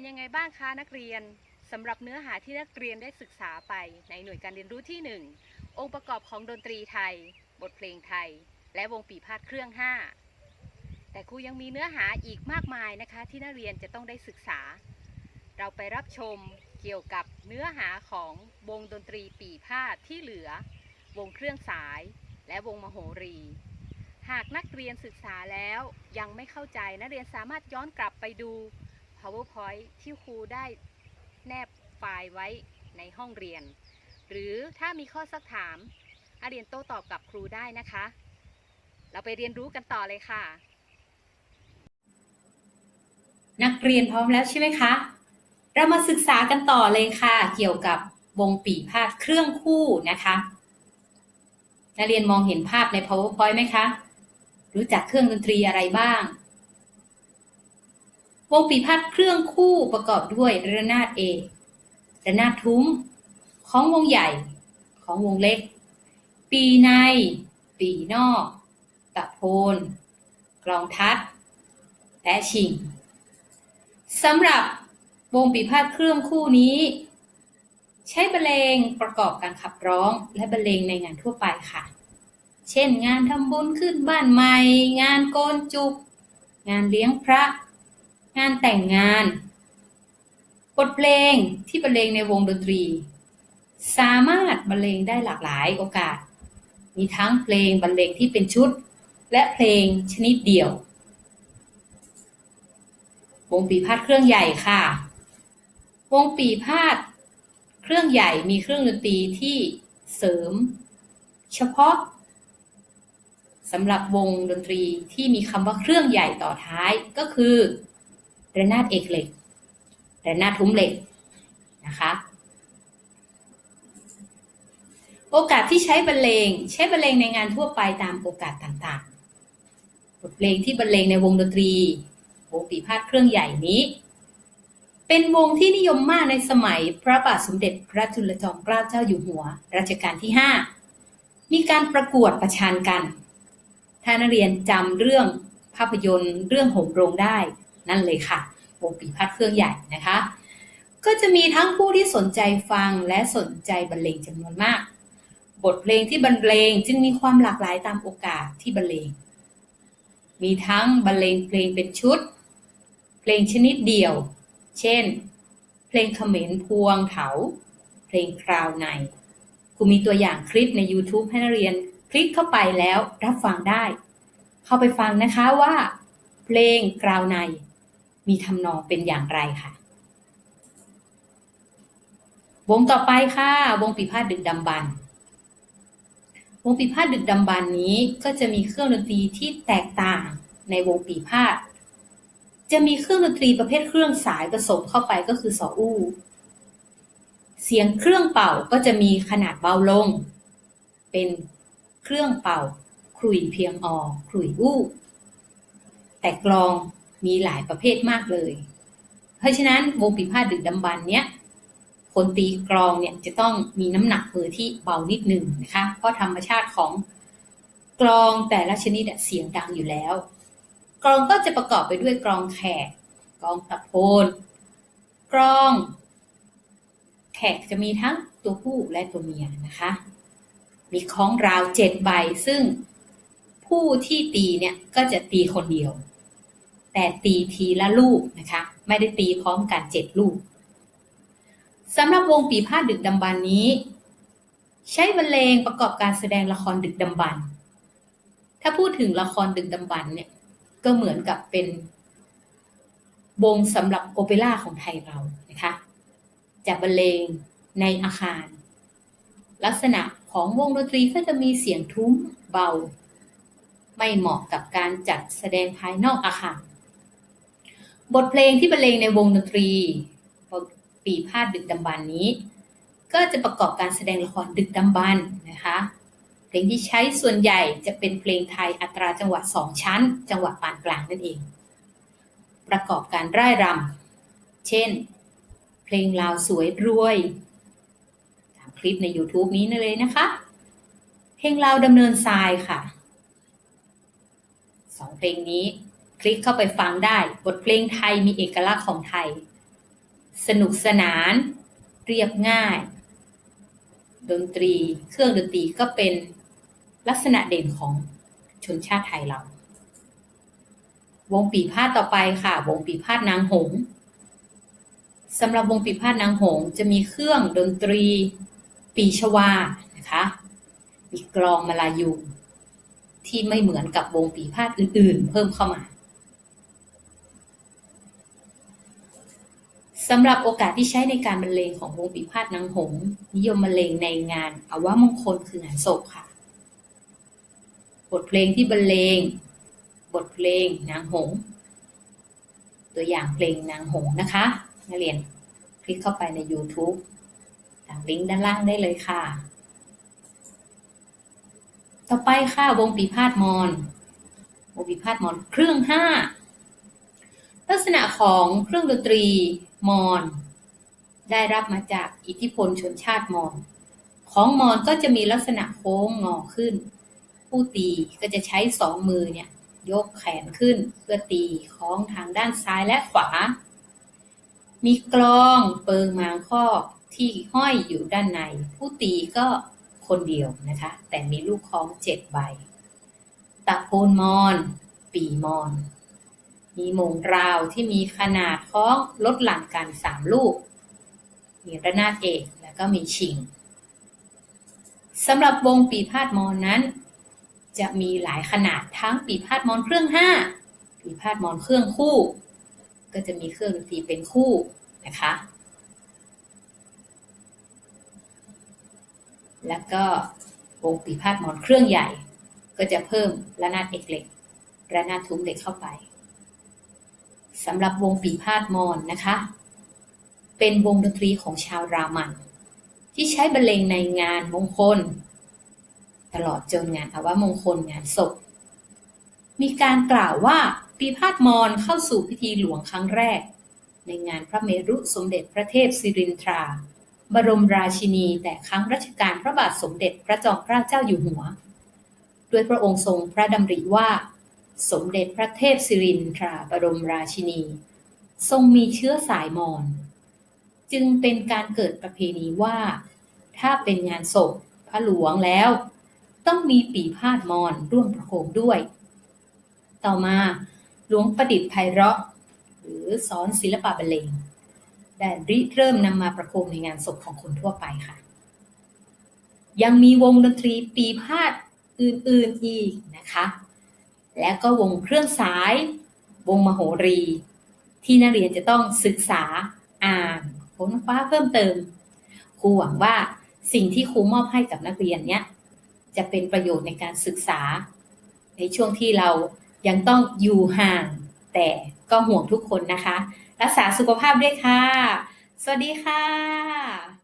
เป็นยังไงบ้างคะนักเรียนสำหรับเนื้อหาที่นักเรียนได้ศึกษาไปในหน่วยการเรียนรู้ที่ 1 องค์ประกอบของดนตรีไทย บทเพลงไทย และวงปีพาดเครื่อง 5 แต่ครูยังมีเนื้อหาอีกมากมายนะคะที่นักเรียนจะต้องได้ศึกษา เราไปรับชมเกี่ยวกับเนื้อหาของวงดนตรีปีพาดที่เหลือ วงเครื่องสาย และวงมโหรีหากนักเรียนศึกษาแล้วยังไม่เข้าใจนักเรียนสามารถย้อนกลับไปดู PowerPoint ที่ครูได้แนบไฟล์ไว้ในห้องเรียน หรือถ้ามีข้อสักถามนักเรียนโต้ตอบกับครูได้นะคะ เราไปเรียนรู้กันต่อเลยค่ะ นักเรียนพร้อมแล้วใช่ไหมคะ เรามาศึกษากันต่อเลยค่ะ เกี่ยวกับวงปีพาดเครื่องคู่นะคะนักเรียนมองเห็นภาพใน powerpoint ไหมคะ รู้จักเครื่องดนตรีอะไรบ้าง วงปีพาดเครื่องคู่ประกอบด้วยระนาดเอกระนาดทุ้ม ของวงใหญ่ ของวงเล็ก ปีใน ปีนอก ตะโพน กลองทัด และชิงสำหรับวงปีพาดเครื่องคู่นี้ ใช้บรรเลงประกอบการขับร้องและบรรเลงในงานทั่วไปค่ะ เช่น งานทำบุญขึ้นบ้านใหม่ งานโกนจุก งานเลี้ยงพระ งานแต่งงาน บทเพลงที่บรรเลงในวงดนตรี สามารถบรรเลงได้หลากหลายโอกาส มีทั้งเพลงบรรเลงที่เป็นชุด และเพลงชนิดเดี่ยว วงปีพาดเครื่องใหญ่ค่ะ วงปีพาดเครื่องใหญ่มีเครื่องดนตรีที่เสริม เฉพาะสำหรับวงดนตรีที่มีคำว่าเครื่องใหญ่ต่อท้ายก็คือ ระนาดเอกเหล็กระนาดทุ้มเหล็กนะคะโอกาสที่ใช้บรรเลง ใช้บรรเลงในงานทั่วไปตามโอกาสต่างๆ บทเพลงที่บรรเลงในวงดนตรีวงปีพาดเครื่องใหญ่นี้ เป็นวงที่นิยมมากในสมัยพระบาทสมเด็จพระจุลจอมเกล้าเจ้าอยู่หัว รัชกาลที่ 5 มีการประกวดประชันกัน ถ้านักเรียนจำเรื่องภาพยนตร์เรื่องหมโรงได้ นั่นเลยค่ะวงปีพาดเครื่องใหญ่นะคะ ก็จะมีทั้งผู้ที่สนใจฟังและสนใจบรรเลงจำนวนมาก บทเพลงที่บรรเลงจึงมีความหลากหลายตามโอกาสที่บรรเลง มีทั้งบรรเลงเพลงเป็นชุด เพลงชนิดเดียว เช่น เพลงเขมรพวงเถา เพลงคราวในครูมีตัวอย่างคลิปใน YouTube ให้นักเรียนคลิกเข้าไปแล้วรับฟังได้ เข้าไปฟังนะคะว่า เพลงกราวใน มีทำนองเป็นอย่างไรค่ะ วงต่อไปค่ะ วงปีพาดดึกดำบรรพ์วงปีพาดดึกดำบรรพ์นี้ก็จะมีเครื่องดนตรีที่แตกต่างในวงปีพาดจะมีเครื่องดนตรีประเภทเครื่องสายผสมเข้าไปก็คือสออู้เสียงเครื่องเป่าก็จะมีขนาดเบาลง เป็นเครื่องเป่าขลุ่ยเพียงออขลุ่ยอู้ แต่กลอง มีหลายประเภทมากเลย เพราะฉะนั้นวงปีพาดดึกดำบรรเนี้ยคนตีกลองเนี่ยจะต้องมีน้ำหนักมือที่เบานิดหนึ่งนะคะ เพราะธรรมชาติของกลองแต่ละชนิดเสียงดังอยู่แล้วกลองก็จะประกอบไปด้วยกลองแขกกลองตะโพนกลอง แขกจะมีทั้งตัวผู้และตัวเมียนะคะ มีคล้องราวเจ็ดใบซึ่งผู้ที่ตีเนี่ยก็จะตีคนเดียว แต่ตีทีละลูกนะคะ ไม่ได้ตีพร้อมกันเจ็ดลูกสำหรับวงปีพาดดึกดำบรรนี้ ใช้บรรเลงประกอบการแสดงละครดึกดำบรรถ้าพูดถึงละครดึกดำบรรเนี่ยก็เหมือนกับเป็นวงสำหรับโอเปร่าของไทยเรานะคะจะบรรเลงในอาคาร ลักษณะของวงดนตรีก็จะมีเสียงทุ้มเบา ไม่เหมาะกับการจัดแสดงภายนอกอาคาร บทเพลงที่บรรเลงในวงดนตรีปีพาดดึกดำบรรนี้ ก็จะประกอบการแสดงละครดึกดำบรรนะคะ เพลงที่ใช้ส่วนใหญ่จะเป็นเพลงไทยอัตราจังหวะสองชั้น จังหวะปานกลางนั่นเอง ประกอบการร่ายรำเช่น เพลงลาวสวยรวยตามคลิปใน YouTube นี้นั่นเลยนะคะ เพลงลาวดำเนินทรายค่ะสองเพลงนี้ คลิกเข้าไปฟังได้ บทเพลงไทยมีเอกลักษณ์ของไทย สนุกสนาน เรียบง่าย ดนตรี เครื่องดนตรีก็เป็นลักษณะเด่นของชนชาติไทยเรา วงปีพาดต่อไปค่ะ วงปีพาดนางหงส์สำหรับวงปีพาดนางหงส์จะมีเครื่องดนตรีปีชวานะคะมีกลองมาลายูที่ไม่เหมือนกับวงปีพาดอื่น ๆ เพิ่มเข้ามา สำหรับโอกาสที่ใช้ในการบรรเลงของวงปีพาดนางหง นิยมบรรเลงในงานอาวมงคลคืองานศพค่ะ บทเพลงที่บรรเลง บทเพลงนางหง ตัวอย่างเพลงนางหงนะคะนักเรียนคลิกเข้าไปใน YouTube ตามลิงก์ด้านล่างได้เลยค่ะ ต่อไปค่ะวงปีพาดมอนวงปีพาดมอนเครื่องห้าลักษณะของเครื่องดนตรี มอนได้รับมาจากอิทธิพลชนชาติมอนของมอนก็จะมีลักษณะโค้งงอขึ้น ผู้ตีก็จะใช้สองมือเนี่ยยกแขนขึ้นเพื่อตีของทางด้านซ้ายและขวา มีกลองเปิงมางคอกที่ห้อยอยู่ด้านใน ผู้ตีก็คนเดียวนะคะ แต่มีลูกคล้องเจ็ดใบตะโพนมอน ปีมอน มีโมงราวที่มีขนาดคล้องลดหลั่นกันสามลูก มีระนาดเอกแล้วก็มีชิงสำหรับวงปีพาดมอนนั้น จะมีหลายขนาดทั้งปีพาดมอนเครื่องห้าปีพาดมอนเครื่องคู่ ก็จะมีเครื่องดนตรีเป็นคู่นะคะ แล้วก็วงปีพาดมอนเครื่องใหญ่ ก็จะเพิ่มระนาดเอกเหล็กระนาดทุ้มเหล็กเข้าไป สำหรับวงปีพาดมอนนะคะ เป็นวงดนตรีของชาวรามัน ที่ใช้บรรเลงในงานมงคล ตลอดจนงานอาวมงคลงานศพ มีการกล่าวว่าปีพาดมอนเข้าสู่พิธีหลวงครั้งแรก ในงานพระเมรุสมเด็จพระเทพสิรินทรา บรมราชินีแต่ครั้งรัชกาลพระบาทสมเด็จพระจอมเกล้าเจ้าอยู่หัว ด้วยพระองค์ทรงพระดำริว่า สมเด็จพระเทพสิรินทราบรมราชินี ทรงมีเชื้อสายมอญจึงเป็นการเกิดประเพณีว่า ถ้าเป็นงานศพพระหลวงแล้ว ต้องมีปีพาดมอนร่วมประโคมด้วย ต่อมาหลวงประดิษฐ์ไพเราะ หรือสอนศิลปะบรรเลงได้ริเริ่มนำมาประโคมในงานศพของคนทั่วไปค่ะ ยังมีวงดนตรีปีพาดอื่นๆอีกนะคะ และก็วงเครื่องสาย วงมโหรี ที่นักเรียนจะต้องศึกษาอ่านค้นคว้าเพิ่มเติม ครูหวังว่าสิ่งที่ครูมอบให้กับนักเรียนเนี้ยจะเป็นประโยชน์ในการศึกษา ในช่วงที่เรายังต้องอยู่ห่าง แต่ก็ห่วงทุกคนนะคะ รักษาสุขภาพด้วยค่ะ สวัสดีค่ะ